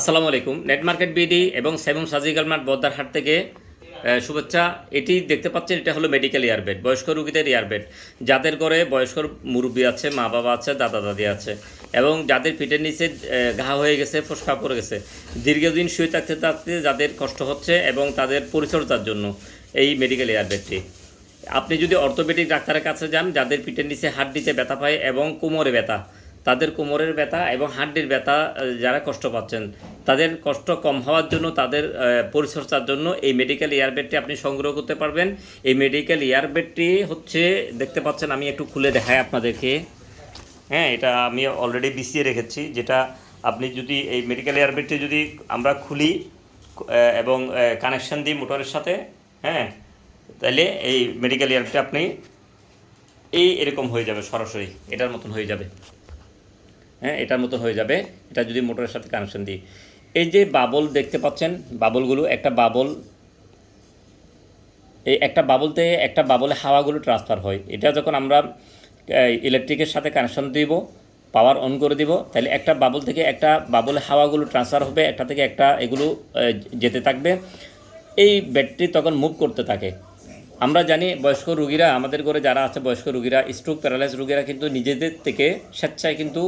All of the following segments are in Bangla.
আসসালামু আলাইকুম। নেট মার্কেট বিডি এবং সেভেন সার্জিক্যাল মার্ট বদ্দার হাট থেকে শুভেচ্ছা। এটি দেখতে পাচ্ছেন, এটা হলো মেডিকেল ইয়ারবেড বয়স্ক রোগীদের ইয়ারবেড যাদের ঘরে বয়স্ক মুরব্বী আছে মা বাবা আছে দাদা দাদি আছে, এবং যাদের পিঠের নিচে ঘা হয়ে গেছে ফোসকা পড়ে গেছে। দীর্ঘদিন শুয়ে থাকতে থাকতে যাদের কষ্ট হচ্ছে এবং তাদের পরিচর্যার জন্য এই মেডিকেল ইয়ারবেডটি আপনি যদি অর্থোপেডিক ডাক্তারের কাছে যান, যাদের পিঠের নিচে হাড্ডিতে ব্যথা পায় এবং কোমরে ব্যথা, তাদের কোমরের ব্যথা এবং হাড্ডির ব্যথা যারা কষ্ট পাচ্ছেন তাদের কষ্ট কম হওয়ার জন্য, তাদের পরিচর্যার জন্য এই মেডিকেল ইয়ারবেডটি আপনি সংগ্রহ করতে পারবেন। এই মেডিকেল ইয়ারবেডটি হচ্ছে, দেখতে পাচ্ছেন আমি একটু খুলে দেখাই আপনাদেরকে। হ্যাঁ এটা আমি অলরেডি বিছিয়ে রেখেছি, যেটা আপনি যদি এই মেডিকেল এয়ারবেডটি যদি আমরা খুলি এবং কানেকশন দিই মোটরের সাথে হ্যাঁ তাহলে এই মেডিকেল এয়ারবেডটি আপনি এই এরকম হয়ে যাবে সরাসরি, এটার মতন হয়ে যাবে। হ্যাঁ এটার মতন হয়ে যাবে, এটা যদি মোটরের সাথে কানেকশন দিই। এই যে বাবল দেখতে পাচ্ছেন, বাবলগুলো একটা বাবল, এই একটা বাবলতে একটা বাবলে হাওয়াগুলো ট্রান্সফার হয়। এটা যখন আমরা ইলেকট্রিকের সাথে কানেকশন দিব পাওয়ার অন করে দিব, তাহলে একটা বাবল থেকে একটা বাবলে হাওয়াগুলো ট্রান্সফার হবে, একটা থেকে একটা এগুলো যেতে থাকবে। এই ব্যাটারি তখন মুভ করতে থাকে। আমরা জানি বয়স্ক রুগীরা, আমাদের ঘরে যারা আছে বয়স্ক রুগীরা স্ট্রোক প্যারালাইজ রুগীরা কিন্তু নিজেদের থেকে স্বেচ্ছায় কিন্তু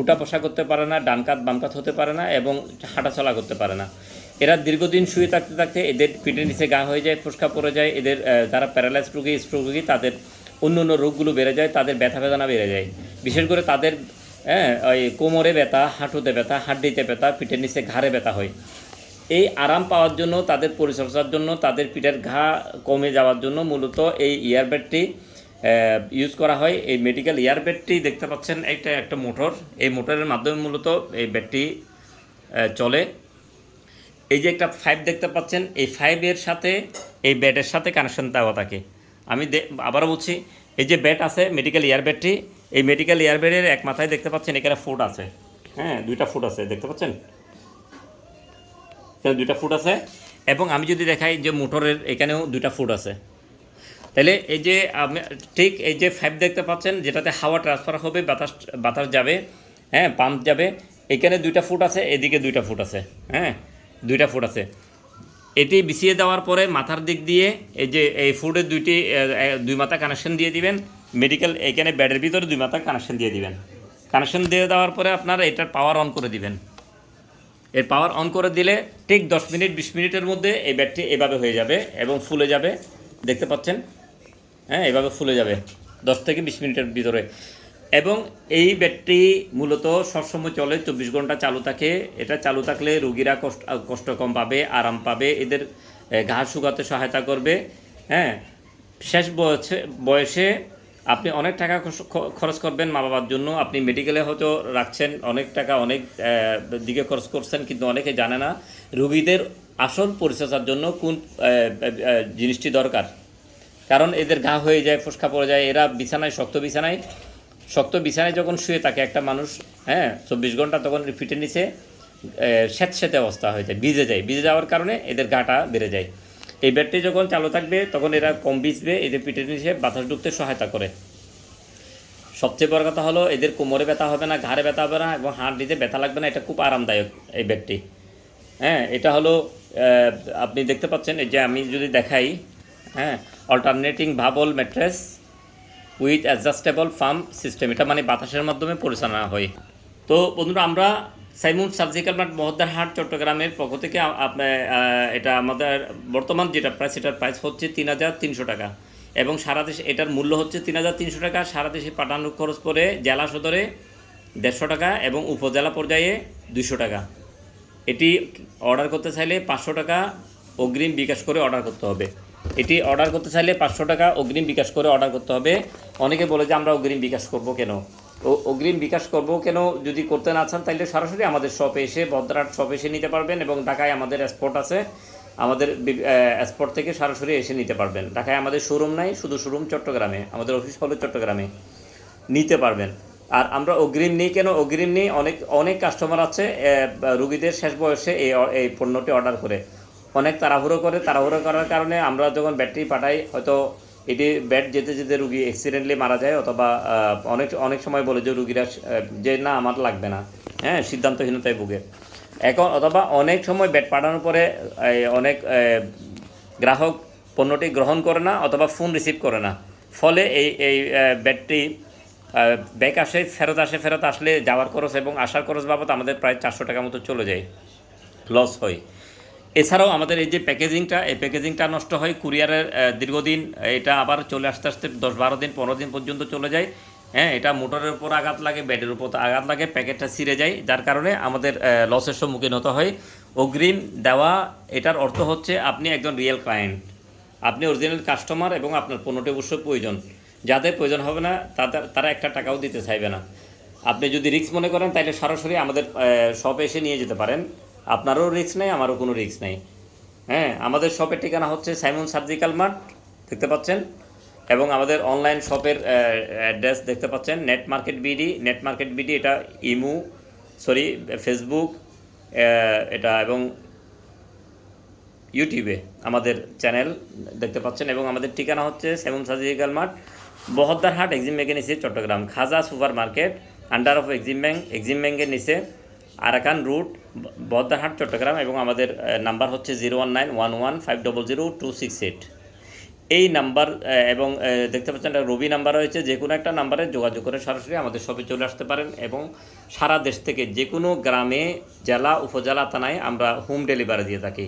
উঠা বসা করতে পারে না, ডান কাত, বাম কাত হতে পারে না এবং হাঁটাচলা করতে পারে না। এরা দীর্ঘদিন শুয়ে থাকতে থাকতে এদের পিঠের নিচে গা হয়ে যায়, ফুসকা পড়ে যায়, এদের যারা প্যারালাইজ রোগী স্ট্রোক রুগী, তাদের অন্য অন্য রোগগুলো বেড়ে যায়, তাদের ব্যথা বেদনা বেড়ে যায়। বিশেষ করে তাদের হ্যাঁ ওই কোমরে ব্যথা, হাঁটুতে ব্যথা, হাড্ডিতে ব্যথা, পিঠের নিচে ঘাড়ে ব্যথা হয়। এই আরাম পাওয়ার জন্য, তাদের পরিচর্যার জন্য, তাদের পিঠের ঘা কমে যাওয়ার জন্য মূলত এই ইয়ারবেডটি ইউজ করা হয়। এই মেডিকেল ইয়ারবেডটি দেখতে পাচ্ছেন এটা একটা মোটর। এই মোটরের মাধ্যমে মূলত এই ব্যাটটি চলে। এই যে একটা ফাইভ দেখতে পাচ্ছেন, এই ফাইভের সাথে এই ব্যাটের সাথে কানেকশন দেওয়া থাকে। আমি আবারও বলছি, এই যে ব্যাট আছে মেডিকেল ইয়ারবেডটি এই মেডিকেল ইয়ারবেডের এক মাথায় দেখতে পাচ্ছেন, এখানে ফুট আছে। হ্যাঁ দুইটা ফুট আছে, দেখতে পাচ্ছেন? এখানে দুইটা ফুট আছে। এবং আমি যদি দেখাই যে মোটরের, এখানেও দুইটা ফুট আছে। তাহলে এই যে ঠিক এই যে ফাইভ দেখতে পাচ্ছেন, যেটাতে হাওয়া ট্রান্সফার হবে, বাতাস বাতাস যাবে হ্যাঁ পাম্প যাবে, এখানে দুইটা ফুট আছে, এদিকে দুইটা ফুট আছে হ্যাঁ দুইটা ফুট আছে। এটি বিছিয়ে দেওয়ার পরে মাথার দিক দিয়ে এই যে এই ফুটের দুইটি দুই মাথা কানেকশন দিয়ে দিবেন। মেডিকেল এখানে ব্যাডের ভিতরে দুই মাথা কানেকশন দিয়ে দিবেন। কানেকশন দিয়ে দেওয়ার পরে আপনারা এটার পাওয়ার অন করে দিবেন। এর পাওয়ার অন করে দিলে ঠিক দশ মিনিট, বিশ মিনিটের মধ্যে এই ব্যাটটি এভাবে হয়ে যাবে এবং ফুলে যাবে। দেখতে পাচ্ছেন? হ্যাঁ এভাবে ফুলে যাবে। দশ থেকে বিশ মিনিটের ভিতরে। এবং এই ব্যাটরি মূলত সবসময় চলে, চব্বিশ ঘণ্টা চালু থাকে। এটা চালু থাকলে রুগীরা কষ্ট কষ্ট কম পাবে, আরাম পাবে, এদের ঘা শুকাতে সহায়তা করবে। হ্যাঁ শেষ বয়সে বয়সে আপনি অনেক টাকা খরচ- করবেন মা বাবার জন্য। আপনি মেডিকেলে হয়তো রাখছেন অনেক টাকা, অনেক দিকে খরচ করছেন, কিন্তু অনেকে জানে না রুগীদের আসল পরিচর্যার জন্য কোন জিনিসটি দরকার। কারণ এদের ঘা হয়ে যায়, ফুসকা পড়ে যায়, এরা বিছানায়, শক্ত বিছানায় শক্ত বিছানায় যখন শুয়ে থাকে একটা মানুষ হ্যাঁ চব্বিশ ঘণ্টা তখন ফিটের নিচে স্যাঁতস্যাঁতে অবস্থা হয়ে যায়, ভিজে যায়। ভিজে যাওয়ার কারণে এদের গাটা বেড়ে যায়। এই ব্যাটটি যখন চালু থাকবে, তখন এরা কম ভিজবে, এদের পিঠের নিচে বাতাস ঢুকতে সহায়তা করে। সবচেয়ে বড় কথা হলো, এদের কোমরে ব্যথা হবে না, ঘাড়ে ব্যথা হবে না এবং হাড় দিতে ব্যথা লাগবে না, এটা খুব আরামদায়ক এই ব্যাগটি হ্যাঁ এটা হলো আপনি দেখতে পাচ্ছেন, এই যে আমি যদি দেখাই হ্যাঁ alternating bubble mattress with adjustable firm system এটা মানে বাতাসের মাধ্যমে পরিচালনা হয়। তো বন্ধুরা, আমরা সাইমুন সার্জিক্যাল মার্ট মহদ্দার হাট চট্টগ্রামের পক্ষ থেকে এটা আমাদের বর্তমান যেটা প্রাইস এটার প্রাইস হচ্ছে তিন হাজার তিনশো টাকা। এবং সারা দেশে এটার মূল্য হচ্ছে তিন হাজার তিনশো টাকা। সারা দেশে পাঠানোর খরচ পড়ে জেলা সদরে দেড়শো টাকা এবং উপজেলা পর্যায়ে দুশো টাকা। এটি অর্ডার করতে চাইলে পাঁচশো টাকা অগ্রিম বিকাশ করে অর্ডার করতে হবে। এটি অর্ডার করতে চাইলে পাঁচশো টাকা অগ্রিম বিকাশ করে অর্ডার করতে হবে। অনেকে বলে যে আমরা অগ্রিম বিকাশ করব কেন? ও অগ্রিম বিকাশ করব কেন যদি করতে না চান তাহলে সরাসরি আমাদের শপে এসে বদ্রাট শপে এসে নিতে পারবেন এবং ঢাকায় আমাদের স্পট আছে। আমাদের স্পট থেকে সরাসরি এসে নিতে পারবেন। ঢাকায় আমাদের শোরুম নাই, শুধু শোরুম চট্টগ্রামে। আমাদের অফিস হলো চট্টগ্রামে। নিতে পারবেন। আর আমরা অগ্রিম নিই কেন? অগ্রিম নিই, অনেক অনেক কাস্টমার আছে রুগীদের শেষ বয়সে এই এই পণ্যটি অর্ডার করে। অনেক তাড়াহুড়ো করে, তাড়াহুড়ো করার কারণে আমরা যখন ব্যাটারি পাঠাই, হয়তো এটি ব্যাট যেতে যেতে রুগী অ্যাক্সিডেন্টলি মারা যায় অথবা অনেক অনেক সময় বলে যে রুগীরা যে না, আমার লাগবে না। হ্যাঁ সিদ্ধান্তহীনতায় ভুগে। এখন অথবা অনেক সময় ব্যাট পাঠানোর পরে অনেক গ্রাহক পণ্যটি গ্রহণ করে না অথবা ফোন রিসিভ করে না। ফলে এই এই ব্যাটটি ব্যাক আসে, ফেরত আসে, ফেরত আসলে যাওয়ার খরচ এবং আসার খরচ বাবদ আমাদের প্রায় চারশো টাকা মতো চলে যায়। লস হয়। এছাড়াও আমাদের এই যে প্যাকেজিংটা, এই প্যাকেজিংটা নষ্ট হয় কুরিয়ারের দীর্ঘদিন, এটা আবার চলে আসতে আসতে দশ বারো দিন, পনেরো দিন পর্যন্ত চলে যায়। হ্যাঁ এটা মোটরের উপর আঘাত লাগে ব্যাটের উপর আঘাত লাগে, প্যাকেটটা ছিঁড়ে যায়, যার কারণে আমাদের লসের সম্মুখীন হতে হয়। অগ্রিম দেওয়া, এটার অর্থ হচ্ছে আপনি একজন রিয়েল ক্লায়েন্ট আপনি অরিজিনাল কাস্টমার এবং আপনার পণ্যটি অবশ্যই প্রয়োজন। যাদের প্রয়োজন হবে না, তাদের, তারা একটা টাকাও দিতে চাইবে না। আপনি যদি রিস্ক মনে করেন তাহলে সরাসরি আমাদের শপে এসে নিয়ে যেতে পারেন। আপনারও রিস্ক নেই, আমারও কোনো রিস্ক নেই। হ্যাঁ আমাদের শপের ঠিকানা হচ্ছে সাইমন সার্জিক্যাল মার্ট দেখতে পাচ্ছেন? এবং আমাদের অনলাইন শপের অ্যাড্রেস দেখতে পাচ্ছেন? Net market BD net market BD এটা ইমু সরি ফেসবুক এটা এবং ইউটিউবে আমাদের চ্যানেল দেখতে পাচ্ছেন। এবং আমাদের ঠিকানা হচ্ছে seven surgical mart Bahaddarhat Exim ব্যাংকের নিচে, Chattogram. Khaja super market under of Exim bank Exim ব্যাংকের নিচে। আরাকান রুট বহদ্দারহাট চট্টগ্রাম এবং আমাদের নাম্বার হচ্ছে zero one nine one one five double zero two six eight. এই নাম্বার এবং দেখতে পাচ্ছেন একটা রবি নাম্বার রয়েছে, যে কোনো একটা নাম্বারে যোগাযোগ করে সরাসরি আমাদের শপে চলে আসতে পারেন এবং সারা দেশ থেকে যে কোনো গ্রামে, জেলা, উপজেলা, থানায় আমরা হোম ডেলিভারি দিয়ে থাকি।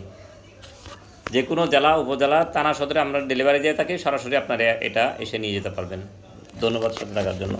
যে কোনো জেলা, উপজেলা, থানা সদরে আমরা ডেলিভারি দিয়ে থাকি, সরাসরি আপনারা এটা এসে নিয়ে যেতে পারবেন। ধন্যবাদ সাথে থাকার জন্য।